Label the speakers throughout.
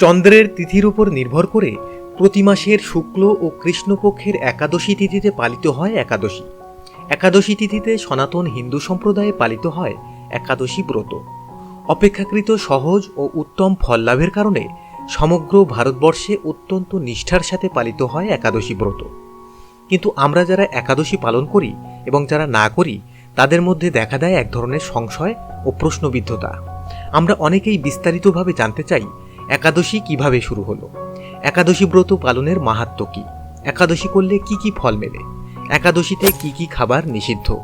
Speaker 1: চন্দ্রের তিথির উপর নির্ভর করে প্রতি মাসের শুক্ল ও কৃষ্ণপক্ষের একাদশী তিথিতে পালিত হয় একাদশী। একাদশী তিথিতে সনাতন হিন্দু সম্প্রদায়ে পালিত হয় একাদশী ব্রত। অপেক্ষাকৃত সহজ ও উত্তম ফল লাভের কারণে সমগ্র ভারতবর্ষে অত্যন্ত নিষ্ঠার সাথে পালিত হয় একাদশী ব্রত। কিন্তু আমরা যারা একাদশী পালন করি এবং যারা না করি, তাদের মধ্যে দেখা দেয় এক ধরনের সংশয় ও প্রশ্নবিদ্ধতা। আমরা অনেকেই বিস্তারিতভাবে জানতে চাই একাদশী কীভাবে শুরু হলো? একাদশী ব্রত পালনের মাহাত্ম্য কি? একাদশী করলে কি কি ফল মেলে? একাদশীতে কি কি খাবার নিষিদ্ধ?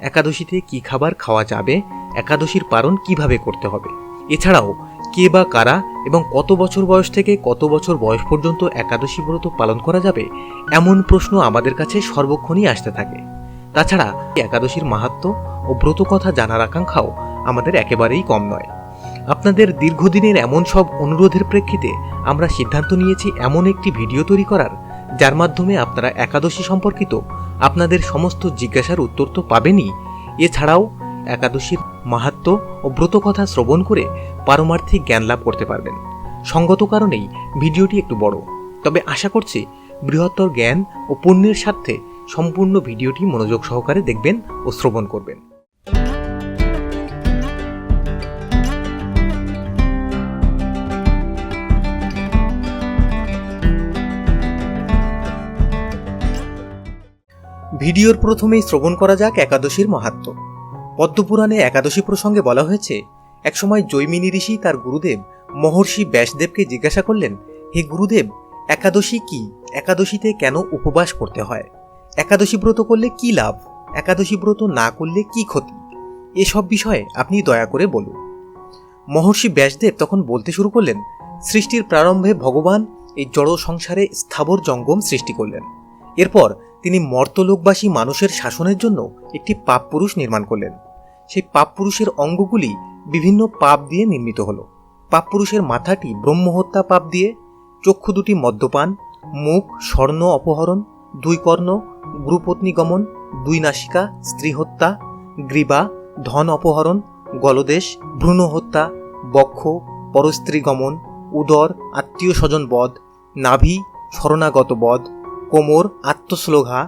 Speaker 1: একাদশীতে কি খাবার খাওয়া যাবে? একাদশীর পালন কীভাবে করতে হবে? এছাড়াও, কে বা কারা এবং কত বছর বয়স থেকে কত বছর বয়স পর্যন্ত একাদশী ব্রত পালন করা যাবে? এমন প্রশ্ন আমাদের কাছে সর্বক্ষণই আসতে থাকে। তাছাড়া, একাদশীর মাহাত্ম্য ও ব্রত কথা জানার আকাঙ্ক্ষাও আমাদের একেবারেই কম নয়। আপনাদের দীর্ঘদিনের এমন সব অনুরোধের প্রেক্ষিতে আমরা সিদ্ধান্ত নিয়েছি এমন একটি ভিডিও তৈরি করার, যার মাধ্যমে আপনারা একাদশী সম্পর্কিত আপনাদের সমস্ত জিজ্ঞাসার উত্তর তো পাবেনই। এছাড়াও একাদশীর মাহাত্ম্য ও ব্রত কথা শ্রবণ করে পারমার্থিক জ্ঞান লাভ করতে পারবেন। সঙ্গত কারণেই ভিডিওটি একটু বড়। তবে আশা করছি বৃহত্তর জ্ঞান ও পুণ্যের স্বার্থে সম্পূর্ণ ভিডিওটি মনোযোগ সহকারে দেখবেন ও শ্রবণ করবেন। ভিডিওর প্রথমেই শ্রবণ করা যাক একাদশীর মাহাত্ম্য পদ্মপুরাণে একাদশী প্রসঙ্গে বলা হয়েছে, একসময় জৈমিনী ঋষি তার গুরুদেব মহর্ষি ব্যাসদেবকে জিজ্ঞাসা করলেন, হে গুরুদেব, একাদশী কি? একাদশীতে কেন উপবাস করতে হয়? একাদশী ব্রত করলে কি লাভ? একাদশী ব্রত না করলে কি ক্ষতি? এসব বিষয়ে আপনি দয়া করে বলুন। মহর্ষি ব্যাসদেব তখন বলতে শুরু করলেন, সৃষ্টির প্রারম্ভে ভগবান এই জড় সংসারে স্থাবর জঙ্গম সৃষ্টি করলেন। এরপর তিনি মর্তলোকবাসী মানুষের শাসনের জন্য একটি পাপ পুরুষ নির্মাণ করলেন। সেই পাপ পুরুষের অঙ্গগুলি বিভিন্ন পাপ দিয়ে নির্মিত হলো। পাপ পুরুষের মাথাটি ব্রহ্মহত্যা পাপ দিয়ে, চক্ষু দুটি মদ্যপান, মুখ, স্বর্ণ অপহরণ, দুই কর্ণ, গুরুপত্নী গমন, দুই নাসিকা, স্ত্রী হত্যা, গ্রীবা, ধন অপহরণ, গলদেশ, ভ্রূণ হত্যা, বক্ষ, পরস্ত্রী গমন, উদর, আত্মীয় স্বজন বধ, নাভি, শরণাগত বধ কোমর, আত্মশ্লোঘা,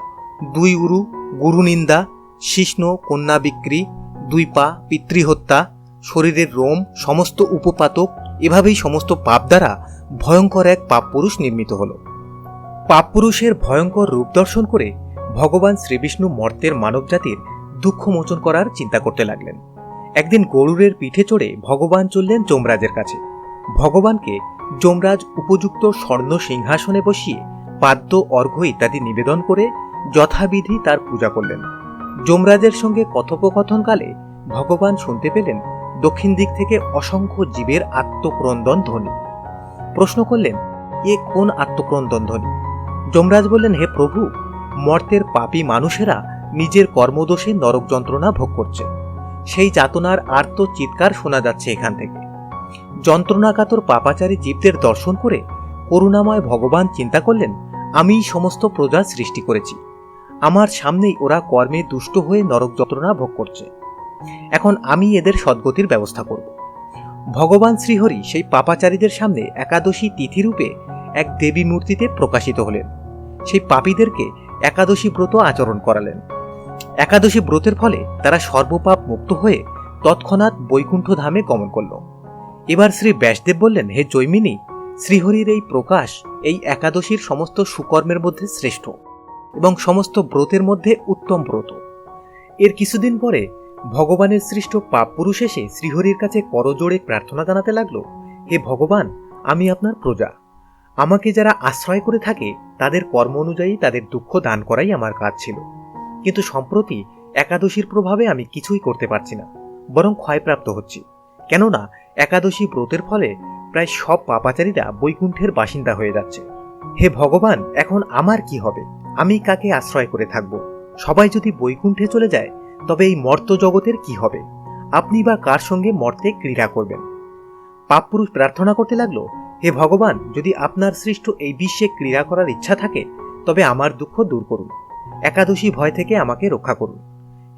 Speaker 1: দুই উরু, গুরুনিন্দা শিষ্ণ কন্যা বিক্রি, দুই পা, পিতৃহত্যা, শরীরের রোম, সমস্ত উপপাতক, এভাবেই সমস্ত পাপ দ্বারা ভয়ঙ্কর এক পাপ পুরুষ নির্মিত হল। পাপ পুরুষের ভয়ঙ্কর রূপ দর্শন করে ভগবান শ্রীবিষ্ণু মর্তের মানবজাতির দুঃখ মোচন করার চিন্তা করতে লাগলেন। একদিন গরুরের পিঠে চড়ে ভগবান চললেন যমরাজের কাছে। ভগবানকে যমরাজ উপযুক্ত স্বর্ণ সিংহাসনে বসিয়ে পাদ্য, অর্ঘ্য ইত্যাদি নিবেদন করে যথাবিধি তার পূজা করলেন। যমরাজের সঙ্গে কথোপকথনকালে ভগবান শুনতে পেলেন দক্ষিণ দিক থেকে অসংখ্য জীবের আত্মক্রন্দন ধ্বনি। প্রশ্ন করলেন, এ কোন আত্মক্রন্দন ধ্বনি? যমরাজ বললেন, হে প্রভু, মর্তের পাপী মানুষেরা নিজের কর্মদোষে নরক যন্ত্রণা ভোগ করছে। সেই যাতনার আর্ত চিৎকার শোনা যাচ্ছে এখান থেকে। যন্ত্রণাকাতর পাপাচারী জীবদের দর্শন করে করুণাময় ভগবান চিন্তা করলেন, আমিই সমস্ত প্রজা সৃষ্টি করেছি। আমার সামনেই ওরা কর্মে দুষ্ট হয়ে নরক যন্ত্রণা ভোগ করছে। এখন আমি এদের সদ্গতির ব্যবস্থা করব। ভগবান শ্রীহরি সেই পাপাচারীদের সামনে একাদশী তিথিরূপে এক দেবী মূর্তিতে প্রকাশিত হলেন। সেই পাপীদেরকে একাদশী ব্রত আচরণ করালেন। একাদশী ব্রতের ফলে তারা সর্বপাপ মুক্ত হয়ে তৎক্ষণাৎ বৈকুণ্ঠ ধামে গমন করল। এবার শ্রী ব্যাসদেব বললেন, হে জৈমিনী শ্রীহরির এই প্রকাশ এই একাদশীর সমস্ত সুকর্মের মধ্যে শ্রেষ্ঠ এবং সমস্ত ব্রতের মধ্যে উত্তম ব্রত। এর কিছুদিন পরে ভগবানের সৃষ্ট পাপ পুরুষ এসে শ্রীহরির কাছে করজোড়ে প্রার্থনা জানাতে লাগল, হে ভগবান, আমি আপনার প্রজা। আমাকে যারা আশ্রয় করে থাকে, তাদের কর্ম অনুযায়ী তাদের দুঃখ দান করাই আমার কাজ ছিল। কিন্তু সম্প্রতি একাদশীর প্রভাবে আমি কিছুই করতে পারছি না, বরং ক্ষয়প্রাপ্ত হচ্ছি। কেননা, একাদশী ব্রতের ফলে প্রায় সব পাপাচারীরা বৈকুণ্ঠের বাসিন্দা হয়ে যাচ্ছে। হে ভগবান, এখন আমার কি হবে? আমি কাকে আশ্রয় করে থাকব? সবাই যদি বৈকুণ্ঠে চলে যায়, তবে এই মর্ত জগতের কি হবে? আপনি বা কার সঙ্গে মর্তে ক্রীড়া করবেন? পাপপুরুষ প্রার্থনা করতে লাগল, হে ভগবান, যদি আপনার সৃষ্ট এই বিশ্বে ক্রীড়া করার ইচ্ছা থাকে, তবে আমার দুঃখ দূর করুন। একাদশী ভয় থেকে আমাকে রক্ষা করুন।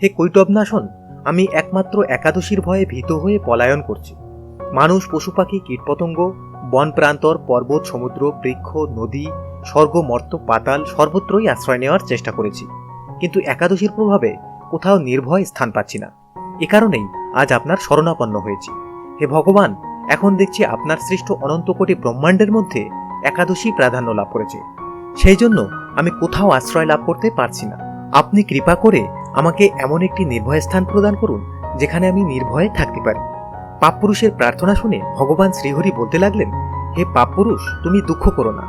Speaker 1: হে কৈটবনাশন আমি একমাত্র একাদশীর ভয়ে ভীত হয়ে পলায়ন করছি। মানুষ, পশু পাখি, কীটপতঙ্গ বন প্রান্তর পর্বত, সমুদ্র, বৃক্ষ, নদী, স্বর্গ, মর্ত, পাতাল সর্বত্রই আশ্রয় নেওয়ার চেষ্টা করেছি। কিন্তু একাদশীর প্রভাবে কোথাও নির্ভয় স্থান পাচ্ছি না। এ কারণেই আজ আপনার শরণাপন্ন হয়েছি। হে ভগবান, এখন দেখছি আপনার সৃষ্ট অনন্ত কোটি ব্রহ্মাণ্ডের মধ্যে একাদশী প্রাধান্য লাভ করেছে। সেই জন্য আমি কোথাও আশ্রয় লাভ করতে পারছি না। আপনি কৃপা করে আমাকে এমন একটি নির্ভয় স্থান প্রদান করুন, যেখানে আমি নির্ভয়ে থাকতে পারি। পাপপুরুষের প্রার্থনা শুনে ভগবান শ্রীহরি বলতে লাগলেন, হে পাপপুরুষ, তুমি দুঃখ করো না।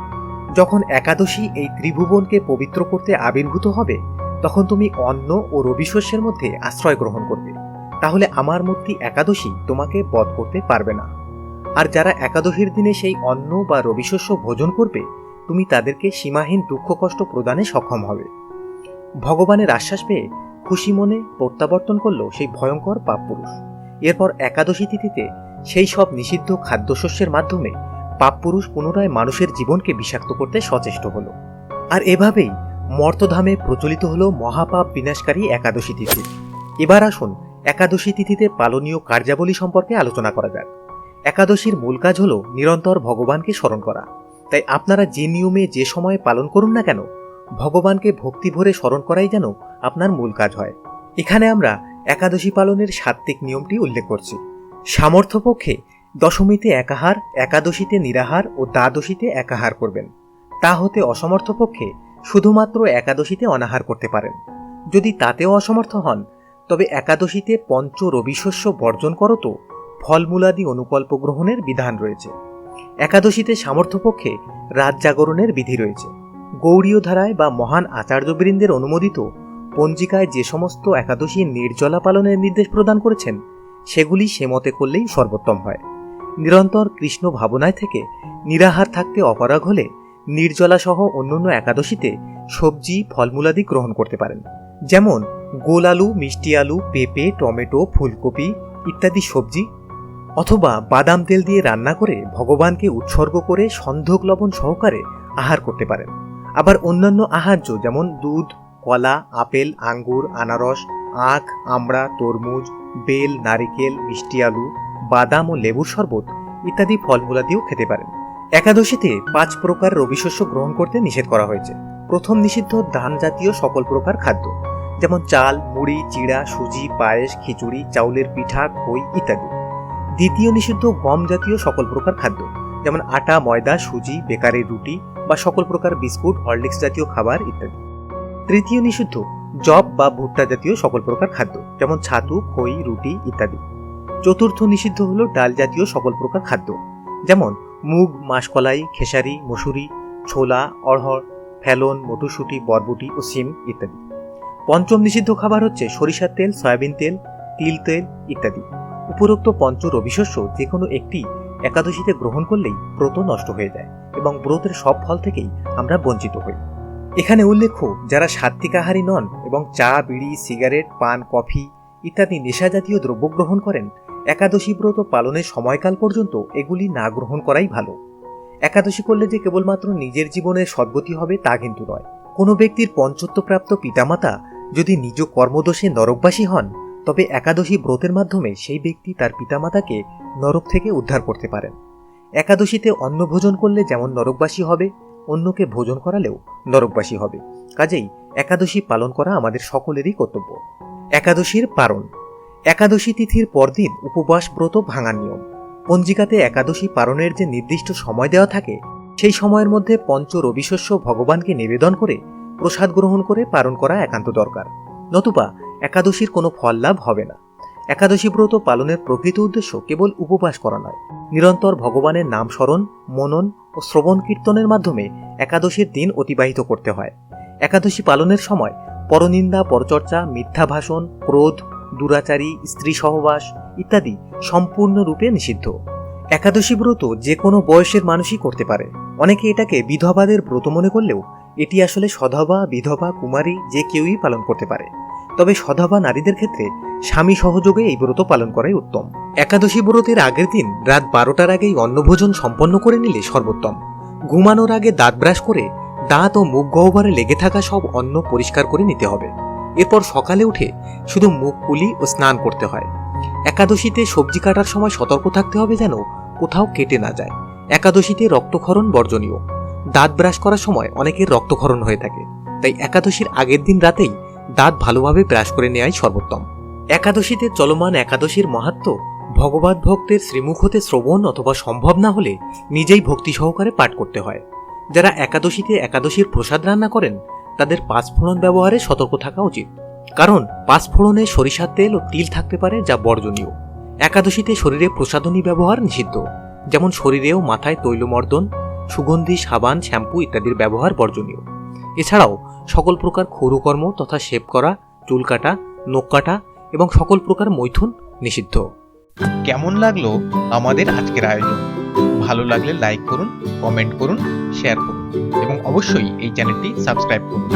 Speaker 1: যখন একাদশী এই ত্রিভুবনকে পবিত্র করতে আবির্ভূত হবে, তখন তুমি অন্ন ও রবিশস্যের মধ্যে আশ্রয় গ্রহণ করবে। তাহলে আমার মূর্তি একাদশী তোমাকে বধ করতে পারবে না। আর যারা একাদশীর দিনে সেই অন্ন বা রবিশস্য ভোজন করবে, তুমি তাদেরকে সীমাহীন দুঃখ কষ্ট প্রদানে সক্ষম হবে। ভগবানের আশ্বাস পেয়ে খুশি মনে প্রত্যাবর্তন করল সেই ভয়ঙ্কর পাপপুরুষ। এরপর একাদশী তিথিতে সেই সব নিষিদ্ধ খাদ্যশস্যের মাধ্যমে পাপপুরুষ পুনরায় মানুষের জীবনকে বিষাক্ত করতে সচেষ্ট হল। আর এভাবেই মর্তধামে প্রচলিত হল মহাপাপ বিনাশকারী একাদশী তিথি। এবার আসুন একাদশী তিথিতে পালনীয় কার্যাবলী সম্পর্কে আলোচনা করা যাক। একাদশীর মূল কাজ হল নিরন্তর ভগবানকে স্মরণ করা। তাই আপনারা যে নিয়মে যে সময়ে পালন করুন না কেন, ভগবানকে ভক্তি ভরে স্মরণ করাই যেন আপনার মূল কাজ হয়। এখানে আমরা একাদশী পালনের সাত্ত্বিক নিয়মটি উল্লেখ করছি। সামর্থ্য পক্ষে দশমীতে একাহার, একাদশীতে নিরাহার ও দ্বাদশীতে একাহার করবেন। তা হতে অসমর্থ পক্ষে শুধুমাত্র একাদশীতে অনাহার করতে পারেন। যদি তাতেও অসমর্থ হন, তবে একাদশীতে পঞ্চ রবিশস্য বর্জন করো তো ফলমূলাদি অনুকল্প গ্রহণের বিধান রয়েছে। একাদশীতে সামর্থ্যপক্ষে রাত জাগরণের বিধি রয়েছে। গৌড়ীয় ধারায় বা মহান আচার্যবৃন্দের অনুমোদিত পঞ্জিকায় যে সমস্ত একাদশী নির্জলা পালনের নির্দেশ প্রদান করেছেন, সেগুলি সে মতে করলেই সর্বোত্তম হয়। নিরন্তর কৃষ্ণ ভাবনায় থেকে নিরাহার থাকতে অপরাগ হলে নির্জলা সহ অন্যান্য একাদশীতে সবজি, ফলমূলাদি গ্রহণ করতে পারেন। যেমন গোল আলু, মিষ্টি আলু, পেঁপে, টমেটো, ফুলকপি ইত্যাদি সবজি অথবা বাদাম তেল দিয়ে রান্না করে ভগবানকে উৎসর্গ করে সন্ধক লবণ সহকারে আহার করতে পারেন। আবার অন্যান্য আহার্য যেমন দুধ কলা, আপেল, আঙ্গুর, আনারস, আখ, আমড়া, তরমুজ, বেল, নারিকেল, মিষ্টি আলু, বাদাম ও লেবুর শরবত ইত্যাদি ফলমূলাদিও খেতে পারেন। একাদশীতে পাঁচ প্রকার রবিশস্য গ্রহণ করতে নিষেধ করা হয়েছে। প্রথম নিষিদ্ধ ধান জাতীয় সকল প্রকার খাদ্য, যেমন চাল, মুড়ি, চিড়া, সুজি, পায়েস, খিচুড়ি, চাউলের পিঠা, খই ইত্যাদি। দ্বিতীয় নিষিদ্ধ গম জাতীয় সকল প্রকার খাদ্য, যেমন আটা, ময়দা, সুজি, বেকারি রুটি বা সকল প্রকার বিস্কুট, হরলিক্স জাতীয় খাবার ইত্যাদি। তৃতীয় নিষিদ্ধ জব বা ভুট্টা জাতীয় সকল প্রকার খাদ্য, যেমন ছাতু, খই, রুটি ইত্যাদি। চতুর্থ নিষিদ্ধ হল ডাল জাতীয় সকল প্রকার খাদ্য, যেমন মুগ, মাসকলাই, খেসারি, মসুরি, ছোলা, অড়হর, ফেলন, মটরশুঁটি, বরবটি ও সিম ইত্যাদি। পঞ্চম নিষিদ্ধ খাবার হচ্ছে সরিষার তেল, সয়াবিন তেল, তিল তেল ইত্যাদি। উপরোক্ত পঞ্চ রবিশস্য যে কোনো একটি একাদশীতে গ্রহণ করলেই ব্রত নষ্ট হয়ে যায় এবং ব্রতের সব ফল থেকেই আমরা বঞ্চিত হই। এখানে উল্লেখ্য, যারা সাত্বিক আহারী নন এবং চা, বিড়ি, সিগারেট, পান, কফি ইত্যাদি নেশাজাতীয় দ্রব্য গ্রহণ করেন, একাদশী ব্রত পালনের সময়কাল পর্যন্ত এগুলি না গ্রহণ করাই ভালো। একাদশী করলে যে কেবলমাত্র নিজের জীবনের সদ্গতি হবে তা কিন্তু নয়। কোনো ব্যক্তির পঞ্চত্বপ্রাপ্ত পিতামাতা যদি নিজ কর্মদোষে নরকবাসী হন, তবে একাদশী ব্রতের মাধ্যমে সেই ব্যক্তি তার পিতামাতাকে নরক থেকে উদ্ধার করতে পারেন। একাদশীতে অন্ন ভোজন করলে যেমন নরকবাসী হবে অন্যকে ভোজন করালেও নরকবাসী হবে। কাজেই একাদশী পালন করা আমাদের সকলেরই কর্তব্য। একাদশীর পারণ। একাদশী তিথির পরদিন উপবাস ব্রত ভাঙার নিয়ম। পঞ্জিকাতে একাদশী পালনের যে নির্দিষ্ট সময় দেওয়া থাকে, সেই সময়ের মধ্যে পঞ্চ রবিশস্য ভগবানকে নিবেদন করে প্রসাদ গ্রহণ করে পালন করা একান্ত দরকার। নতুবা একাদশীর কোনো ফল লাভ হবে না। একাদশী ব্রত পালনের প্রকৃত উদ্দেশ্য কেবল উপবাস করা নয়। নিরন্তর ভগবানের নাম স্মরণ, মনন ও শ্রবণ কীর্তনের মাধ্যমে একাদশীর দিন অতিবাহিত করতে হয়। একাদশী পালনের সময় পরনিন্দা, পরচর্চা মিথ্যা ভাষণ ক্রোধ, দুরাচারী, স্ত্রী সহবাস ইত্যাদি সম্পূর্ণরূপে নিষিদ্ধ। একাদশী ব্রত যে কোনো বয়সের মানুষই করতে পারে। অনেকে এটাকে বিধবাদের ব্রত মনে করলেও এটি আসলে সধবা, বিধবা, কুমারী যে কেউই পালন করতে পারে। তবে সধবা নারীদের ক্ষেত্রে স্বামী সহযোগে এই ব্রত পালন করাই উত্তম। একাদশী ব্রতের আগের দিন রাত বারোটার আগেই অন্নভোজন সম্পন্ন করে নিলে সর্বোত্তম। ঘুমানোর আগে দাঁত ব্রাশ করে দাঁত ও মুখ গহ্বরে লেগে থাকা সব অন্ন পরিষ্কার করে নিতে হবে। এরপর সকালে উঠে শুধু মুখ কুলি ও স্নান করতে হয়। একাদশীতে সবজি কাটার সময় সতর্ক থাকতে হবে যেন কোথাও কেটে না যায়। একাদশীতে রক্তক্ষরণ বর্জনীয়। দাঁত ব্রাশ করার সময় অনেকের রক্তক্ষরণ হয়ে থাকে। তাই একাদশীর আগের দিন রাতেই দাঁত ভালোভাবে ব্রাশ করে নেওয়াই সর্বোত্তম। একাদশীতে চলমান একাদশীর মাহাত্ম ভগবত ভক্তের শ্রীমুখ হতে শ্রবণ অথবা সম্ভব না হলে নিজেই ভক্তি সহকারে পাঠ করতে হয়। যারা একাদশীতে একাদশীর প্রসাদ রান্না করেন, তাদের পাঁচফোড়ন ব্যবহারে সতর্ক থাকা উচিত। কারণ পাঁচফোড়নে সরিষার তেল ও তিল থাকতে পারে যা বর্জনীয়। একাদশীতে শরীরে প্রসাধনী ব্যবহার নিষিদ্ধ। যেমন শরীরেও মাথায় তৈলমর্দন, সুগন্ধি, সাবান, শ্যাম্পু ইত্যাদির ব্যবহার বর্জনীয়। এছাড়াও সকল প্রকার ক্ষৌরকর্ম তথা শেপ করা, চুল কাটা, নখ কাটা এবং সকল প্রকার মৈথুন নিষিদ্ধ।
Speaker 2: কেমন লাগল আমাদের আজকের আয়োজন? ভালো লাগলে লাইক করুন কমেন্ট করুন শেয়ার করুন এবং অবশ্যই এই চ্যানেলটি সাবস্ক্রাইব করুন।